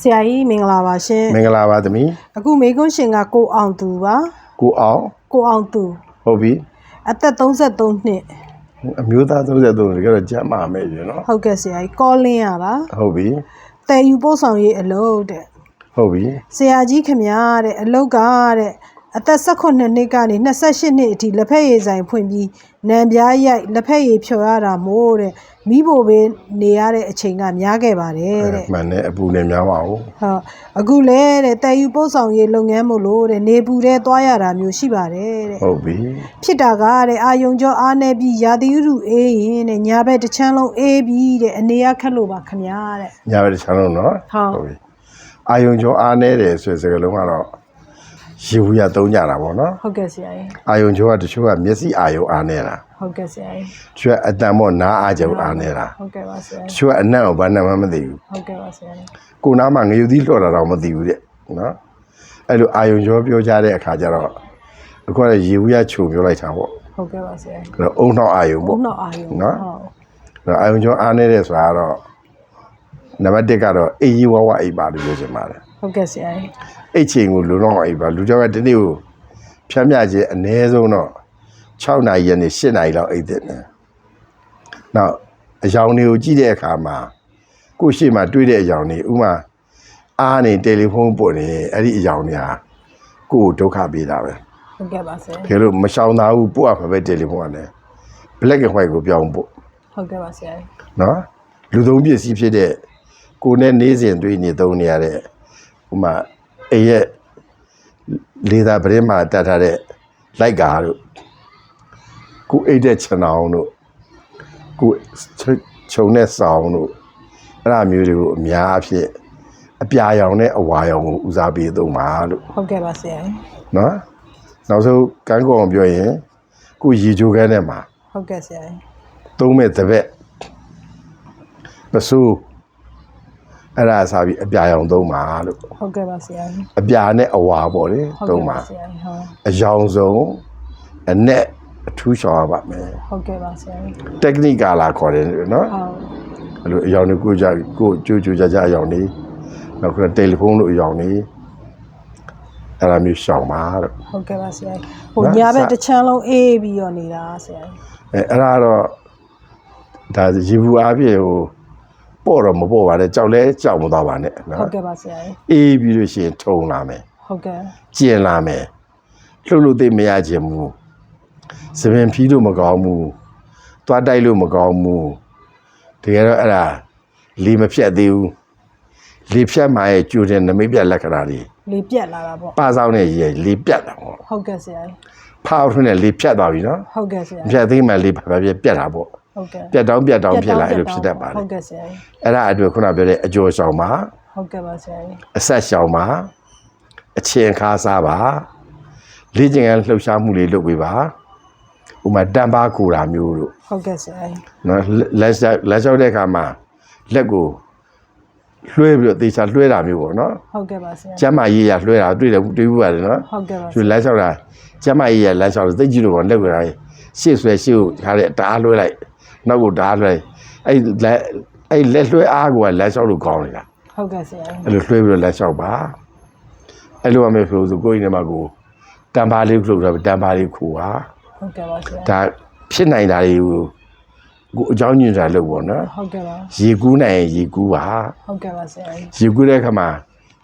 ဆရာကြီးမင်္ဂလာပါရှင်မင်္ဂလာပါသမီးအခုမေကွန်းရှင်ကကိုအောင်သူပါကိုအောင်ကိုအောင်သူဟုတ်ပြီအသက်33နှစ်အမျိုးသား33တကယ်တော့ကျမ်းမာမယ်ပြီနော်ဟုတ်ကဲ့ဆရာကြီးကောလင်းရပါဟုတ်ပြီတည်ယူပို့ဆောင်ရေးအလုပ်တဲ့ဟုတ်ပြီဆရာကြီးခမရတဲ့အလုတ်ကတဲ့ အသက်18နှစ်ကနေ28နှစ်အထိလက်ဖက်ရည်ဆိုင်ဖွင့်ပြီးနံပြားရိုက်လက်ဖက်ရည်ဖြော်ရတာမို့တဲ့မိဖို့ပဲနေရတဲ့အချိန်ကများခဲ့ပါတယ်တဲ့မှန်တယ်အပူနဲ့များပါဘူးဟုတ်အခုလဲတဲ့တည်ယူပို့ဆောင်ရေးလုပ်ငန်းမို့လို့တဲ့နေပူတဲ့သွားရတာမျိုးရှိပါတယ်တဲ့ဟုတ်ပြီဖြစ်တာကတဲ့အာယုံကျော်အားနေပြီးရာသီဥတုအေးရင်တဲ့ညာဘက်တစ်ချမ်းလုံးအေးပြီးတဲ့အနေရခက်လို့ပါခမညာတဲ့ညာဘက်တစ်ချမ်းလုံးနော်ဟုတ်ပြီအာယုံကျော်အားနေတယ်ဆိုတဲ့စကားလုံးကတော့ ရေဘူးရသုံးကြတာပေါ့နော်ဟုတ်ကဲ့ဆရာကြီးအာယုံကျော်ကတချို့ကမျက်စိအာယုံအားနေတာဟုတ်ကဲ့ဆရာကြီးတချို့ကအတန်ပေါ့နားအားကြုံအားနေတာဟုတ်ကဲ့ပါဆရာတကြီးချို့ကအနံ့ကိုဘာနဲ့မှမသိဘူးဟုတ်ကဲ့ပါဆရာကြီးကိုနားမှာငရုတ်သီးလှော်တာတော့မသိဘူးတဲ့နော်အဲ့လိုအာယုံကျော်ပြောကြတဲ့အခါကျတော့အခုကရေဘူးရချုပ်ပြောလိုက်တာပေါ့ဟုတ်ကဲ့ပါဆရာကြီးအဲ့တော့အုံနောက်အာယုံဘုံပေါ့တော့အာယုံနော်ဟုတ်အဲ့တော့အာယုံကျော်အားနေတဲ့ဆိုတာကတော့နံပါတ်1ကတော့အေးကြီးဝဝအိပ်ပါလို့ပြောချင်ပါတယ် ဟုတ်ကဲ့ဆရာကြီးအိတ်ချိန်ကိုလုံလောက်အောင်အိပ်ပါလူကြောက်ကဒီနေ့ကိုဖြတ်မြခြင်းအနည်းဆုံးတော့6နာရီကနေ8နာရီလောက်အိပ်တဲ့တယ်နောက်အယောင်တွေကိုကြည့်တဲ့အခါမှာကိုယ့်ရှေ့မှာတွေးတဲ့အယောင်တွေဥမာအားနေတယ်လီဖုန်းပို့နေအဲ့ဒီအယောင်တွေဟာကိုယ့်ကိုဒုက္ခပေးတာပဲဟုတ်ကဲ့ပါဆရာခေလို့မရှောင်သာဘူးပို့ရမှာပဲတယ်လီဖုန်းကလည်း black and white ကိုပြောင်းပို့ဟုတ်ကဲ့ပါဆရာကြီးနော်လူသုံးပစ္စည်းဖြစ်တဲ့ကိုယ်နဲ့နေစဉ်တွေ့နေသုံးနေရတဲ့ ဥမာအိမ်ရဲ့လေသာပရင်းမှာတတ်ထားတဲ့လိုက်ကာတို့ကိုအိတ်တဲ့ခြံအောင်တို့ကိုခြုံတဲ့ဆောင်တို့အဲ့ဒါမျိုးတွေကိုအများအဖြစ်အပြာရောင်နဲ့အဝါရောင်ကိုဦးစားပေးသုံးပါလို့ဟုတ်ကဲ့ပါဆရာကြီးနော်နောက်ဆုံးကန်းကောင်ပြောရင်ကိုရေချိုးကန်းထဲမှာဟုတ်ကဲ့ဆရာကြီးသုံးမဲ့တပက်မဆူ အဲ့ဒါစားပြီးအပြာရောင်သုံးပါလို့ဟုတ်ကဲ့ပါဆရာကြီးအပြာနဲ့အဝါပေါ့လေဟုတ်သုံးကဲ့ပါပါဆရာကြီးဟုတ်အယောင်ဆုံးအနက်အထူးရှောင်ရပါမယ်ဟုတ်ကဲ့ပါဆရာကြီး technique ကလာခေါ်တယ်နော်ဟုတ်အဲ့လိုအယောင်တွေကိုကြကိုကြိုးကြိုးကြကြအယောင်နေနောက်ကတယ်လီဖုန်းလို့အယောင်နေအဲ့ဒါမျိုးရှောင်ပါလို့ဟုတ်ကဲ့ပါဆရာကြီးဟိုညာဘက်တစ်ချမ်းလုံးအေးပြီးတော့နေတာဆရာကြီးအဲအဲ့ဒါတော့ဒါရေဘူးအားဖြင့်ဟို ပေါ့တော့မပေါ့ပါနဲ့ကြောက်လဲကြောက်မသွားပါနဲ့နော်ဟုတ်ကဲ့ပါဆရာကြီးအေးပြီးလို့ရှိရင်ထုံလာမယ်ဟုတ်ကဲ့ကျင်လာမယ်လှုပ်လို့သိမရခြင်းဘူးစပင်ဖြီးလို့မကောင်းဘူးသွားတိုက်လို့မကောင်းဘူးတကယ်တော့အဲ့ဒါလေမဖြတ်သေးဘူးလေဖြတ်မှရဲ့ကျူတဲ့နမိတ်ပြတ်လက္ခဏာတွေလေပြက်လာတာပေါ့ပါဆောင်နဲ့ရေလေပြတ်တာပေါ့ဟုတ်ကဲ့ဆရာကြီးဖောက်ထွန်းနဲ့လေဖြတ်သွားပြီနော်ဟုတ်ကဲ့ဆရာမဖြတ်သေးမှလေဘာပြတ်ပြတ်တာပေါ့ ဟုတ်ကဲ့ပြတ်တောင်းပြတ်တောင်းဖြစ်လာအဲ့လိုဖြစ်တတ်ပါလေဟုတ်ကဲ့ဆရာကြီးအဲ့ဒါအတွက်ခုနပြောတဲ့အကျော်ဆောင်ပါဟုတ်ကဲ့ပါဆရာကြီးအဆက်ရှောင်ပါအချင်းခါစားပါလေ့ကျင့်ရန်လှုပ်ရှားမှုလေးလုပ်ပေးပါဥပမာတံပါကူတာမျိုးတို့ဟုတ်ကဲ့ဆရာကြီးနော်လက်လက်လက်လျှောက်တဲ့အခါမှာလက်ကိုလွှဲပြီးတော့သေချာလွှဲတာမျိုးပေါ့နော်ဟုတ်ကဲ့ပါဆရာကျမ်းမာရေးရလွှဲတာတွေ့တယ်တွေ့ဘူးပါတယ်နော်ဟုတ်ကဲ့ပါဆသူရာလက်လျှောက်တာကျမ်းမာရေးရလက်လျှောက်သိကြည့်လို့ပေါ့လက်ကိုတိုင်းရှေ့ဆွဲရှေ့ကိုထားတဲ့ဓာတ်လွှဲလိုက် နောက်ကိုဓာတ်လွှဲအဲ့လက်အဲ့လက်လွှဲအားကိုကလက်လျှောက်လို့ကောင်းနေတာဟုတ်ကဲ့ဆရာကြီးအဲ့လိုလွှဲပြီးတော့လက်လျှောက်ပါအဲ့လိုအမေဆိုဆိုကိုယ်ရင်ထဲမှာကိုတံပါလေးခလို့တာတံပါလေးခူပါဟုတ်ကဲ့ပါဆရာဒါဖြစ်နိုင်တာတွေကိုကိုအကြောင်းညွှန်တာလုပ်ပေါ့နော်ဟုတ်ကဲ့ပါရေကူးနိုင်ရင်ရေကူးပါဟုတ်ကဲ့ပါဆရာကြီးရေကူးတဲ့အခါမှာ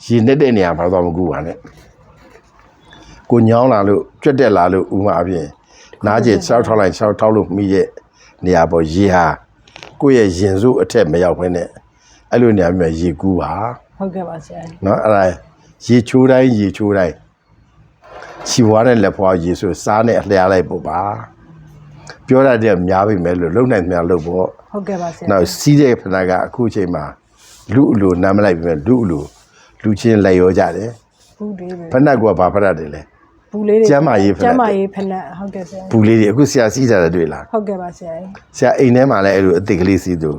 ရေနဲ့တဲ့နေရာမှာတော့မကူးပါနဲ့ကိုညောင်းလာလို့ကြွက်တက်လာလို့ဥမာအပြင်နားကျင်၆ထောက်လိုက်၆ထောက်လို့မိရဲ့ နေရာပေါ်ရေဟာကိုယ့်ရဲ့ရင်စုအထက်မရောက်ဘဲနဲ့အဲ့လိုနေရာမျိုးရေကူးပါ ဟုတ်ကဲ့ပါဆရာကြီး เนาะအဲ့ဒါရေချိုးတိုင်းရေချိုးတိုင်းချီဝါတဲ့လက်ဖွားရေဆိုစားနဲ့အလျားလိုက်ပို့ပါပြောရတဲ့များပြီမဲ့လို့လုံနိုင်များလို့ပေါ့ ဟုတ်ကဲ့ပါဆရာ နောက်စီးတဲ့ဖနာကအခုချိန်မှာလူအလိုနားမလိုက်ပြီမဲ့လူအလိုလူချင်းလိုက်ရောကြတယ် ဘူးလေးပဲ ဖနက်ကဘာဖနက်တယ်လဲ ဘူးလေးတွေကျမ်းမာရေးဖက်ကျမ်းမာရေးဖက်လက်ဟုတ်ကဲ့ဆရာဘူးလေးတွေအခုဆရာစီးကြတာတွေ့လားဟုတ်ကဲ့ပါဆရာကြီးဆရာအိမ်ထဲမှာလည်းအဲ့လိုအသစ်ကလေးစီးသူ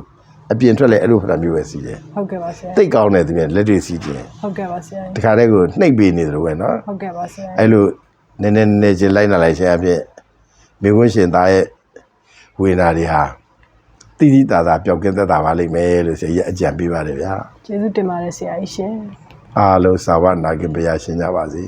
အပြင်ထွက်လည်းအဲ့လိုဖက်လက်မျိုးပဲစီးတယ်ဟုတ်ကဲ့ပါဆရာတိတ်ကောင်းတယ်သူကလက်တွေစီးတယ်ဟုတ်ကဲ့ပါဆရာဒီခါတည်းကိုနှိပ်ပေးနေတယ်လို့ပဲနော်ဟုတ်ကဲ့ပါဆရာအဲ့လိုနည်းနည်းနည်းချင်းလိုက်လာလိုက်ချင်းအဖြစ်မိခွန်းရှင်သားရဲ့ဝေနာတွေဟာတိတိတသာပျောက်ကင်းသက်သာပါလိမ့်မယ်လို့ဆရာကြီးအကြံပေးပါတယ်ဗျာကျေးဇူးတင်ပါတယ်ဆရာကြီးရှင်အားလုံးသာဝနာခင်ဘုရားရှင်ကြပါစေ